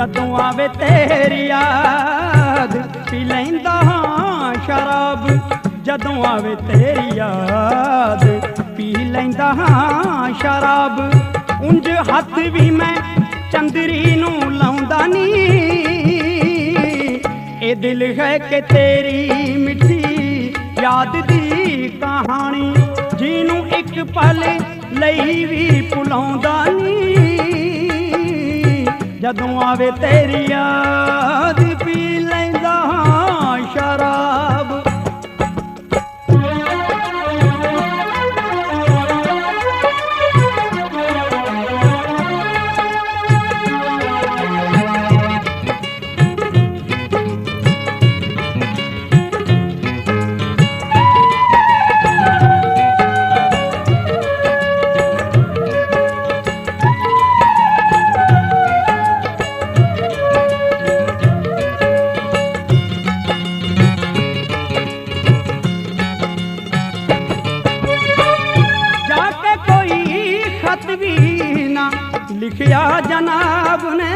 ਜਦੋਂ ਆਵੇ ਤੇਰੀ ਯਾਦ, ਪੀ ਲੈਂਦਾ ਹਾਂ ਸ਼ਰਾਬ। ਜਦੋਂ ਆਵੇ ਤੇਰੀ ਯਾਦ, ਪੀ ਲੈਂਦਾ ਹਾਂ ਸ਼ਰਾਬ। ਉਂਝ ਹੱਥ ਵੀ ਮੈਂ ਚੰਦਰੀ ਨੂੰ ਲਾਉਂਦਾ ਨਹੀਂ ਇਹ ਦਿਲ ਹੈ ਕਿ ਤੇਰੀ ਮਿੱਠੀ ਯਾਦ ਦੀ ਕਹਾਣੀ, ਜਿਹਨੂੰ ਇੱਕ ਪਲ ਲਈ ਵੀ ਭੁਲਾਉਂਦਾ ਨਹੀਂ ਜਦੋਂ ਆਵੇ ਤੇਰੀ ਯਾਦ ਜਨਾਬ ਨੇ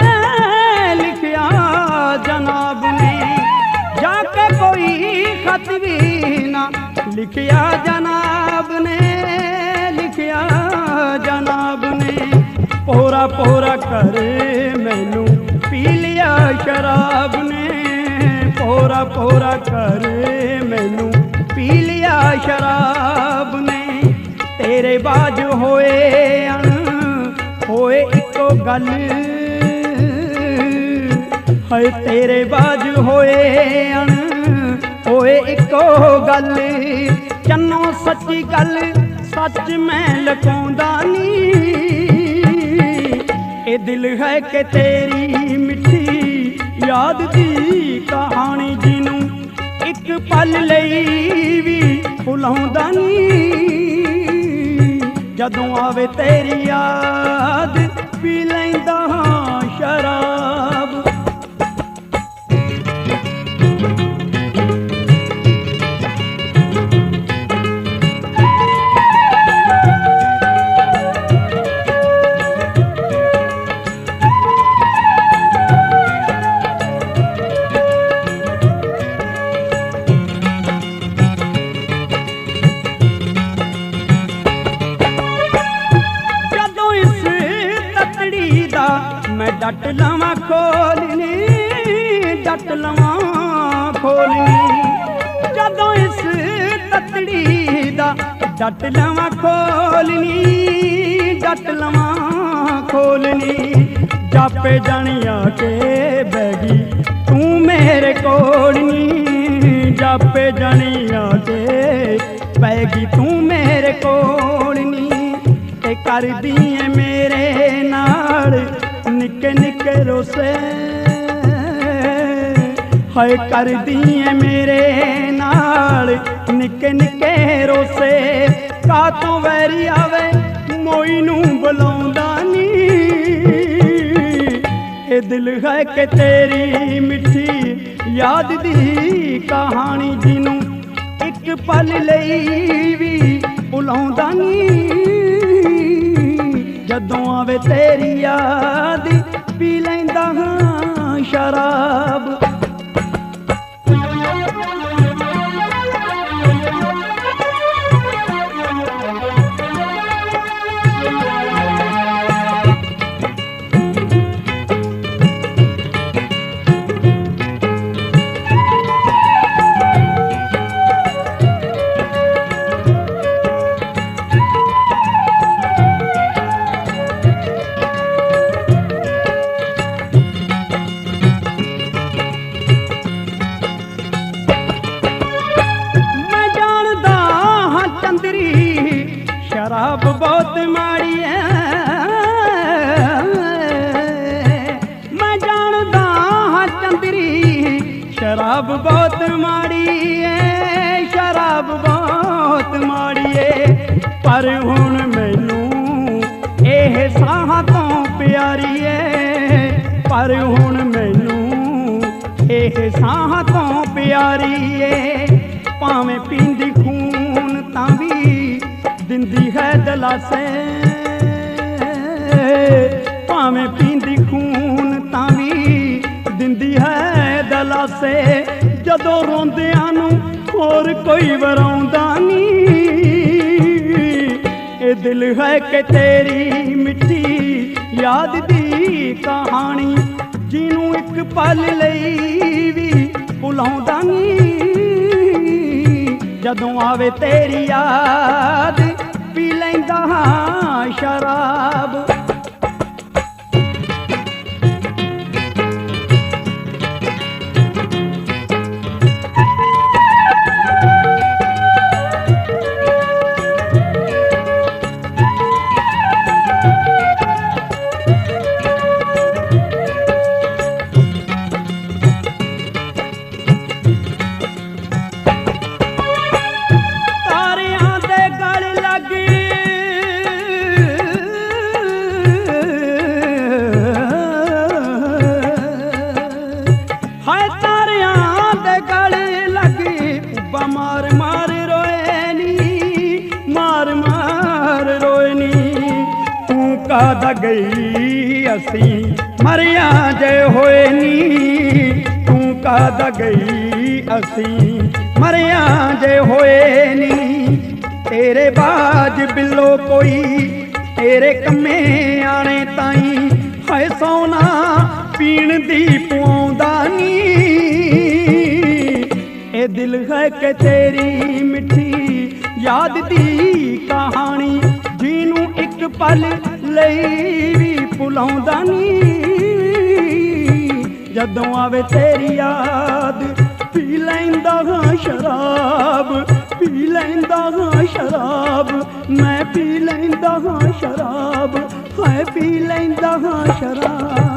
ਲਿਖਿਆ ਜਨਾਬ ਨੇ ਜਾ ਕੇ ਕੋਈ ਖਤ ਵੀ ਨਾ ਲਿਖਿਆ ਜਨਾਬ ਨੇ ਲਿਖਿਆ ਜਨਾਬ ਨੇ ਪੋਰਾ ਪੋਰਾ ਕਰ ਮੈਨੂੰ ਪੀ ਲਿਆ ਸ਼ਰਾਬ ਨੇ ਪੋਰਾ ਪੋਰਾ ਕਰ ਮੈਨੂੰ ਪੀ ਲਿਆ ਸ਼ਰਾਬ ਨੇ ਤੇਰੇ ਬਾਜ ਹੋਏ ਅਣ, ਹੋਏ ਇੱਕੋ ਗੱਲ। ਹਾਏ, ਤੇਰੇ ਬਾਜ ਹੋਏ ਅਣ, ਹੋਏ ਇੱਕੋ ਗੱਲ। ਚੰਨੋ ਸੱਚੀ ਗੱਲ, ਸੱਚ ਮੈਂ ਲਕਾਉਂਦਾ ਨਹੀਂ। ਇਹ ਦਿਲ ਹੈ ਕਿ ਤੇਰੀ ਮਿੱਠੀ, ਯਾਦ ਦੀ ਕਹਾਣੀ ਜਿਹਨੂੰ ਇੱਕ ਪਲ ਲਈ ਵੀ ਭੁਲਾਉਂਦਾ ਨਹੀਂ। ਜਦੋਂ ਆਵੇ ਤੇਰੀ ਯਾਦ ਪੀ ਡੱਟ ਲਵਾਂ ਖੋਲਣੀ ਡੱਟ ਲਵਾਂ ਖੋਲਣੀ ਜਦੋਂ ਇਸ ਤਤੜੀ ਦਾ ਡੱਟ ਲਵਾਂ ਖੋਲਣੀ ਡੱਟ ਲਵਾਂ ਖੋਲਣੀ ਜਾਪੇ ਜਾਣੀਆਂ ਕੇ ਬੈਗੀ, ਤੂੰ ਮੇਰੇ ਕੋਲ ਨੀ। ਜਾਪੇ ਜਾਣੀਆਂ ਕੇ ਬੈਗੀ, ਤੂੰ ਮੇਰੇ ਕੋਲ ਨੀ। ਤੇ ਕਰਦੀ ਏ ਮੇਰੇ ਨਾਲ। ਨਿੱਕੇ ਨਿੱਕੇ ਰੋਸੇ ਹਾਏ ਕਰਦੀ ਏ ਮੇਰੇ ਨਾਲ। ਨਿੱਕੇ ਨਿੱਕੇ ਰੋਸੇ ਕਾ ਤੋਂ ਵੈਰੀ ਆਵੇ, ਮੋਈ ਨੂੰ ਬੁਲਾਉਂਦਾ ਨੀ ਇਹ ਦਿਲ ਹੈ ਕਿ ਤੇਰੀ ਮਿੱਠੀ ਯਾਦ ਦੀ ਕਹਾਣੀ ਜਿਹਨੂੰ ਇੱਕ ਪਲ ਲਈ ਵੀ ਭੁਲਾਉਂਦਾ ਨੀ ਜਦੋਂ ਆਵੇ ਤੇਰੀ ਯਾਦ पी ला हा शराब। ਸ਼ਰਾਬ ਬਹੁਤ ਮਾੜੀ ਐ ਮੈਂ ਜਾਣਦਾ ਹਾਂ ਚੰਦਰੀ, ਸ਼ਰਾਬ ਬਹੁਤ ਮਾੜੀ ਐ ਸ਼ਰਾਬ ਬਹੁਤ ਮਾੜੀ ਐ ਪਰ ਹੁਣ ਮੈਨੂੰ ਇਹ ਸਾਹ ਤੋਂ ਪਿਆਰੀ ਐ ਪਰ ਹੁਣ ਮੈਨੂੰ ਇਹ ਸਾਹ ਤੋਂ ਪਿਆਰੀ ਏ ਦਿੰਦੀ ਹੈ ਦਲਾਸੇ। ਭਾਵੇਂ ਪੀਂਦੀ ਖੂਨ ਤਾਂ ਵੀ ਦਿੰਦੀ ਹੈ ਦਲਾਸੇ। ਜਦੋਂ ਰੋਂਦਿਆਂ ਨੂੰ ਹੋਰ ਕੋਈ ਵਰਾਉਂਦਾ ਨਹੀਂ। ਇਹ ਦਿਲ ਹੈ ਕਿ ਤੇਰੀ ਮਿੱਠੀ ਯਾਦ ਦੀ ਕਹਾਣੀ, ਜਿਹਨੂੰ ਇੱਕ ਪਲ ਲਈ ਵੀ ਭੁਲਾਉਂਦਾ ਨਹੀਂ। ਜਦੋਂ ਆਵੇ ਤੇਰੀ ਯਾਦ ਲੈਂਦਾ ਹਾਂ ਸ਼ਰਾਬ। ਗਈ ਅਸੀਂ ਮਰਿਆ ਜੇ ਹੋਏ ਨੀ, ਤੂੰ ਕਾਦਾ ਗਈ ਅਸੀਂ? ਮਰਿਆ ਜੇ ਹੋਏ ਨੀ, ਤੇਰੇ ਬਾਜ ਬਿੱਲੋ ਕੋਈ, ਤੇਰੇ ਕੰਮੇ ਆਣੇ ਤਾਈ। ਹਾਏ ਸੋਨਾ ਪੀਣ ਦੀ ਪਵਾਉਂਦਾ ਨੀ। ਇਹ ਦਿਲ ਹੈ ਕਿ ਤੇਰੀ ਮਿੱਠੀ, ਯਾਦ ਦੀ ਕਹਾਣੀ, ਜਿਹਨੂੰ ਇੱਕ ਪਲ ਲਈ ਵੀ ਭੁਲਾਉਂਦਾ ਨਹੀਂ। ਜਦੋਂ ਆਵੇ ਤੇਰੀ ਯਾਦ, ਪੀ ਲੈਂਦਾ ਹਾਂ ਸ਼ਰਾਬ, ਪੀ ਲੈਂਦਾ ਹਾਂ ਸ਼ਰਾਬ, ਮੈਂ ਪੀ ਲੈਂਦਾ ਹਾਂ ਸ਼ਰਾਬ, ਹਾਏ ਪੀ ਲੈਂਦਾ ਹਾਂ ਸ਼ਰਾਬ।